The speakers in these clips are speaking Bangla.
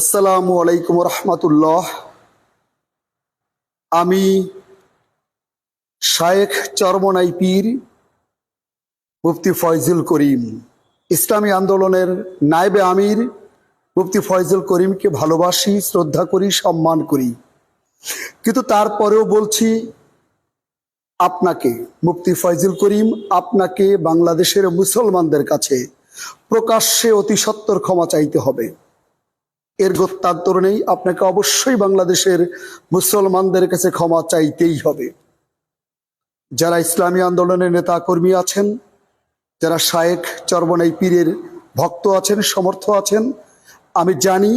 আসসালামু আলাইকুম রহমতুল্লাহ। আমি শায়েখ চরমনাই পীর মুফতি ফয়জুল করিম। ইসলামী আন্দোলনের নায়েবে আমির মুফতি ফয়জুল করিমকে ভালোবাসি, শ্রদ্ধা করি, সম্মান করি। কিন্তু তারপরেও বলছি, আপনাকে মুফতি ফয়জুল করিম, আপনাকে বাংলাদেশের মুসলমানদের কাছে প্রকাশ্যে অতি সত্তর ক্ষমা চাইতে হবে। এর গত্যান্তর নেই। আপনাকে অবশ্যই বাংলাদেশের মুসলমানদের কাছে ক্ষমা চাইতেই হবে। যারা ইসলামী আন্দোলনের নেতা কর্মী আছেন, যারা শায়েক চরবনাই পীরের ভক্ত আছেন, সমর্থ আছেন, আমি জানি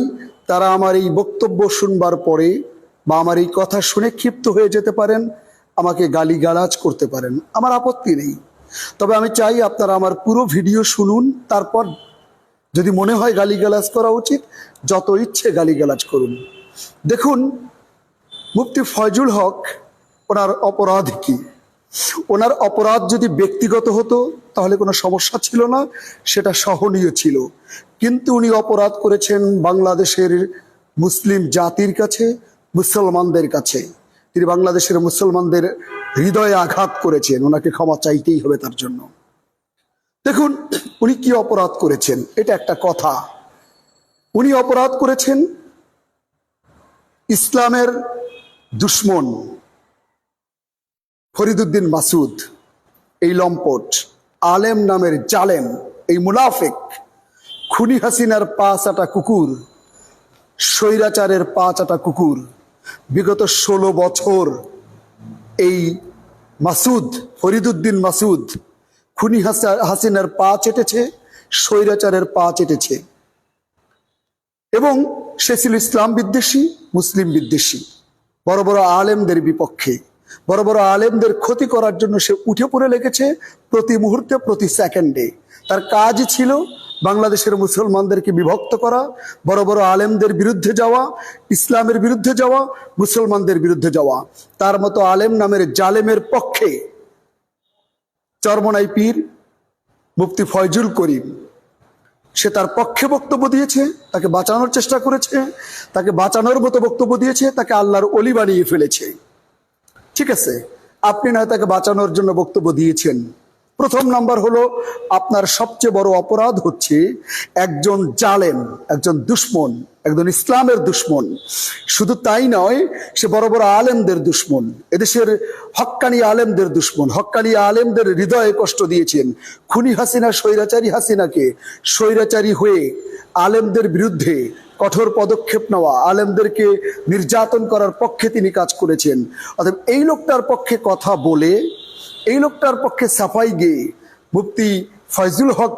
তারা আমার এই বক্তব্য শুনবার পরে বা আমার এই কথা শুনে ক্ষিপ্ত হয়ে যেতে পারেন, আমাকে গালিগালাজ করতে পারেন। আমার আপত্তি নেই। তবে আমি চাই আপনারা আমার পুরো ভিডিও শুনুন, তারপর যদি মনে হয় গালিগালাজ করা উচিত, যত ইচ্ছে গালিগালাজ করুন। দেখুন, মুফতি ফয়জুল হক, ওনার অপরাধ কি? ওনার অপরাধ যদি ব্যক্তিগত হতো, তাহলে কোনো সমস্যা ছিল না, সেটা সহনীয় ছিল। কিন্তু উনি অপরাধ করেছেন বাংলাদেশের মুসলিম জাতির কাছে, মুসলমানদের কাছে। তিনি বাংলাদেশের মুসলমানদের হৃদয়ে আঘাত করেছেন, ওনাকে ক্ষমা চাইতেই হবে তার জন্য। দেখুন, উনি কি অপরাধ করেছেন? এটা একটা কথা। উনি অপরাধ করেছেন ইসলামের দুশ্মন ফরিদুদ্দিন মাসুদ, এই লম্পট, আলেম নামের জালেম, এই মুনাফেক, খুনি হাসিনার পা চাটা কুকুর, স্বৈরাচারের পা চাটা কুকুর, বিগত ষোলো বছর এই মাসুদ, ফরিদুদ্দিন মাসুদ খুনি হাসা- হাসিনার পা চেটেছে, স্বৈরাচারের পা চেটেছে। এবং সে ছিল ইসলাম বিদ্বেষী, মুসলিম বিদ্বেষী। বড় বড় আলেমদের বিপক্ষে। বড় বড় আলেমদের ক্ষতি করার জন্য সে উঠে পড়ে লেগেছে প্রতি মুহূর্তে, প্রতি সেকেন্ডে। তার কাজই ছিল বাংলাদেশের মুসলমানদেরকে বিভক্ত করা, বড় বড় আলেমদের বিরুদ্ধে যাওয়া, ইসলামের বিরুদ্ধে যাওয়া, মুসলমানদের বিরুদ্ধে যাওয়া। তার মতো আলেম নামের জালেমের পক্ষে চরমনাই পীর মুফতি ফয়জুল করিম। সে তার পক্ষে বক্তব্য দিয়েছে, তাকে বাঁচানোর চেষ্টা করেছে, তাকে বাঁচানোর মতো বক্তব্য দিয়েছে, তাকে আল্লাহর অলি বানিয়ে ফেলেছে। ঠিক আছে, আপনি নয় তাকে বাঁচানোর জন্য বক্তব্য দিয়েছেন। প্রথম নাম্বার হলো, আপনার সবচেয়ে বড় অপরাধ হচ্ছে একজন জালেম, একজন দুশ্মন, একজন ইসলামের দুশ্মন। শুধু তাই নয়, সে বড় বড় আলেমদের দুশ্মন, এদেশের হক্কানি আলেমদের দুশ্মন, হক্কানি আলেমদের হৃদয়ে কষ্ট দিয়েছেন। খুনি হাসিনা, স্বৈরাচারী হাসিনাকে স্বৈরাচারী হয়ে আলেমদের বিরুদ্ধে কঠোর পদক্ষেপ নেওয়া, আলেমদেরকে নির্যাতন করার পক্ষে তিনি কাজ করেছেন। অর্থাৎ এই লোকটার পক্ষে কথা বলে এই লোকটার পক্ষে সাফাই গিয়ে মুফতি ফয়জুল হক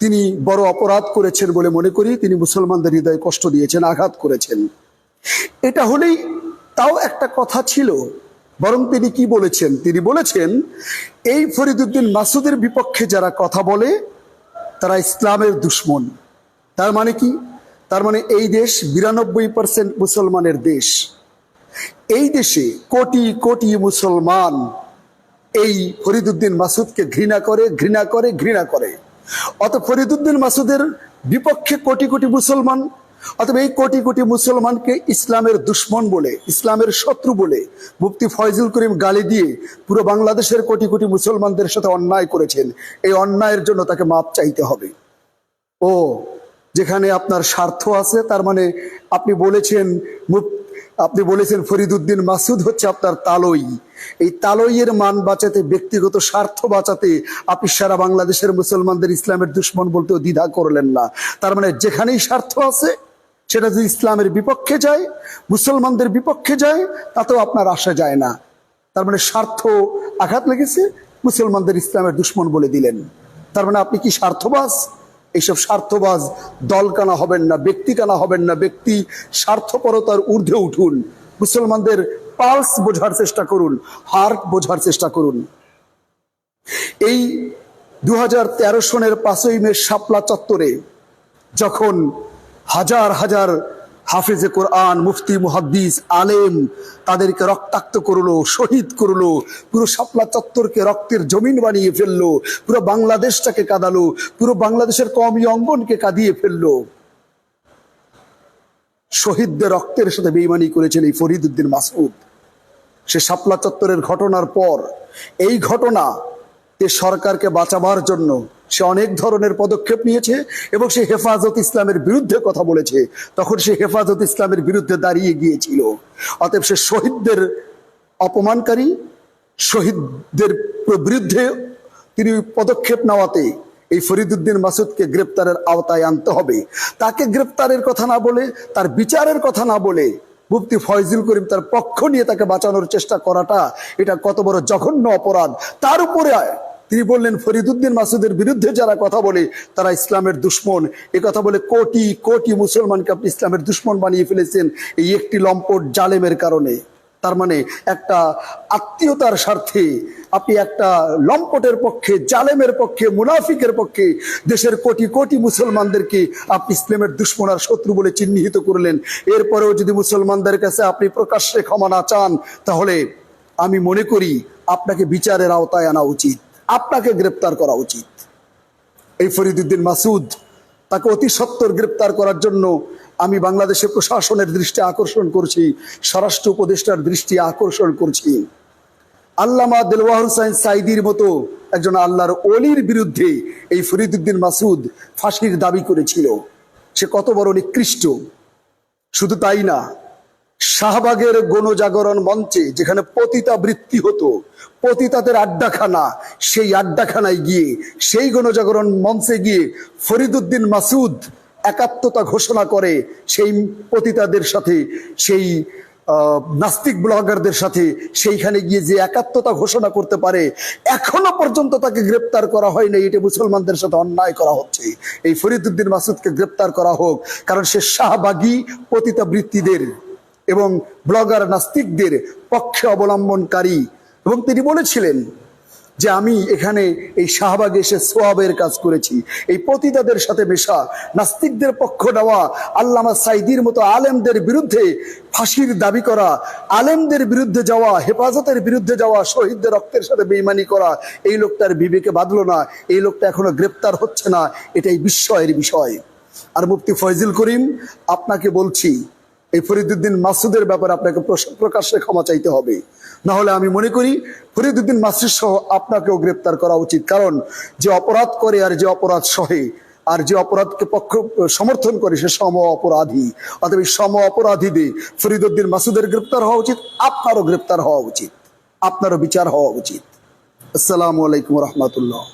তিনি বড় অপরাধ করেছেন বলে মনে করি, তিনি মুসলমানদের হৃদয়ে কষ্ট দিয়েছেন, আঘাত করেছেন। এটা হলেই তাও একটা কথা ছিল, বরং তিনি কি বলেছেন? তিনি বলেছেন, এই ফরিদুদ্দিন মাসুদের বিপক্ষে যারা কথা বলে, তারা ইসলামের দুশ্মন। তার মানে কি? তার মানে এই দেশ বিরানব্বই পার্সেন্ট মুসলমানের দেশ। এই দেশে কোটি কোটি মুসলমান এই ফরিদুদ্দিন মাসুদকে ঘৃণা করে ঘৃণা করে ঘৃণা করে। অত ফরিদুদ্দিন মাসুদের বিপক্ষে কোটি কোটি মুসলমান অথবা এই কোটি কোটি মুসলমানকে ইসলামের দুশ্মন বলে, ইসলামের শত্রু বলে মুফতি ফয়জুল করিম গালি দিয়ে পুরো বাংলাদেশের কোটি কোটি মুসলমানদের সাথে অন্যায় করেছেন। এই অন্যায়ের জন্য তাকে মাপ চাইতে হবে। ও যেখানে আপনার স্বার্থ আছে, তার মানে আপনি বলেছেন আপনি বলেছেন ফরিদুদ্দিন মাসুদ হচ্ছে আপনার তালই। এই তালইয়ের মান বাঁচাতে, ব্যক্তিগত স্বার্থ বাঁচাতে আপনি সারা বাংলাদেশের মুসলমানদের ইসলামের দুশ্মন বলতেও দ্বিধা করলেন না। তার মানে যেখানেই স্বার্থ আছে, সেটা যদি ইসলামের বিপক্ষে যায়, মুসলমানদের বিপক্ষে যায়, তাতেও আপনার আসা যায় না। তার মানে স্বার্থ আঘাত লেগেছে, মুসলমানদের ইসলামের দুশ্মন বলে দিলেন। তার মানে আপনি কি স্বার্থবাজ? এইসব স্বার্থবাজ দলকানা হবেন না, ব্যক্তিকানা হবেন না, ব্যক্তি স্বার্থপরতার ঊর্ধ্বে উঠুন। মুসলমানদের পালস বোঝার চেষ্টা করুন, হার্ট বোঝার চেষ্টা করুন। এই দু হাজার তেরো সনের পাঁচই মে শাপলা চত্বরে যখন হাজার হাজার হাফেজে কোরআন, মুফতি, মুহাদ্দিস, আলেম তাদেরকে রক্তাক্ত করল, শহীদ করল, পুরো শাপলা চত্বরকে রক্তের জমিন বানিয়ে ফেলল, পুরো বাংলাদেশটাকে কাঁদালো, পুরো বাংলাদেশের কমি অঙ্গনকে কাঁদিয়ে ফেলল। শহীদদের রক্তের সাথে বেইমানি করেছেন এই ফরিদ উদ্দিন মাসুদ সে শাপলা চত্বরের ঘটনার পর এই ঘটনা সরকারকে বাঁচাবার জন্য সে অনেক ধরনের পদক্ষেপ নিয়েছে এবং সে হেফাজত ইসলামের বিরুদ্ধে কথা বলেছে। তখন সে হেফাজত ইসলামের বিরুদ্ধে দাঁড়িয়ে গিয়েছিল। অতএব সে শহীদদের অপমানকারী, শহীদদের বিরুদ্ধে তিনি পদক্ষেপ নেওয়াতে এই ফরিদুদ্দিন মাসুদকে গ্রেপ্তারের আওতায় আনতে হবে। তাকে গ্রেপ্তারের কথা না বলে, তার বিচারের কথা না বলে মুফতি ফয়জুল করিম তার পক্ষ নিয়ে তাকে বাঁচানোর চেষ্টা করাটা এটা কত বড় জঘন্য অপরাধ। তার উপরে তিনি বললেন ফরিদুদ্দিন মাসুদের বিরুদ্ধে যারা কথা বলে, তারা ইসলামের দুশ্মন। এ কথা বলে কোটি কোটি মুসলমানকে আপনি ইসলামের দুশ্মন বানিয়ে ফেলেছেন এই একটি লম্পট জালেমের কারণে। তার মানে একটা আত্মীয়তার স্বার্থে আপনি একটা লম্পটের পক্ষে, জালেমের পক্ষে, মুনাফিকের পক্ষে দেশের কোটি কোটি মুসলমানদেরকে আপনি ইসলামের দুশ্মন আর শত্রু বলে চিহ্নিত করলেন। এরপরেও যদি মুসলমানদের কাছে আপনি প্রকাশ্যে ক্ষমা না চান, তাহলে আমি মনে করি আপনাকে বিচারের আওতায় আনা উচিত। আপনাকে গ্রেপ্তার করা উচিত। এই ফরিদুদ্দিন মাসুদ তাকে অতি সত্বর গ্রেপ্তার করার জন্য আমি বাংলাদেশের প্রশাসনের দৃষ্টি আকর্ষণ করছি, স্বরাষ্ট্র উপদেষ্টার দৃষ্টি আকর্ষণ করছি। আল্লামা দেলওয়াহ হুসাইন সাইদির মতো একজন আল্লাহর অলির বিরুদ্ধে এই ফরিদুদ্দিন মাসুদ ফাঁসির দাবি করেছিল। সে কত বড় নিকৃষ্ট। শুধু তাই না শাহবাগের গণজাগরণ মঞ্চে যেখানে পতিতা বৃত্তি হতো, পতিতাদের আড্ডাখানা, সেই আড্ডাখানায় গিয়ে, সেই গণজাগরণ মঞ্চে গিয়ে ফরিদুদ্দিন মাসুদ একাত্মতা ঘোষণা করে সেই পতিতাদের সাথে, সেই নাস্তিক ব্লগারদের সাথে সেইখানে গিয়ে যে একাত্মতা ঘোষণা করতে পারে, এখনও পর্যন্ত তাকে গ্রেপ্তার করা হয়নি এটা মুসলমানদের সাথে অন্যায় করা হচ্ছে। এই ফরিদুদ্দিন মাসুদকে গ্রেপ্তার করা হোক, কারণ সে শাহবাগী পতিতা বৃত্তিদের এবং ব্লগার নাস্তিকদের পক্ষে অবলম্বনকারী। এবং তিনি বলেছিলেন যে আমি এখানে এই শাহবাগে এসে সোয়াবের কাজ করেছি। এই পতিতাদের সাথে মেশা, নাস্তিকদের পক্ষ নেওয়া, আল্লামা সাইদির মতো আলেমদের বিরুদ্ধে ফাঁসির দাবি করা, আলেমদের বিরুদ্ধে যাওয়া, হেফাজতের বিরুদ্ধে যাওয়া, শহীদদের রক্তের সাথে বেইমানি করা, এই লোকটার বিবেকে বাঁধলো না, এই লোকটা এখনও গ্রেপ্তার হচ্ছে না, এটাই বিস্ময়ের বিষয়। আর মুফতি ফয়জুল করিম, আপনাকে বলছি এই ফরিদুদ্দিন মাসুদের ব্যাপারে আপনাকে প্রকাশ্যে ক্ষমা চাইতে হবে। না হলে আমি মনে করি ফরিদুদ্দিন মাসুদ সহ আপনাকেও গ্রেপ্তার করা উচিত। কারণ যে অপরাধ করে আর যে অপরাধ সহে, আর যে অপরাধকে পক্ষ, সমর্থন করে সে সম অপরাধী। এই সম অপরাধীদের ফরিদুদ্দিন মাসুদের গ্রেপ্তার হওয়া উচিত, আপনারও গ্রেপ্তার হওয়া উচিত, আপনারও বিচার হওয়া উচিত। আসসালামু আলাইকুম রহমতুল্লাহ।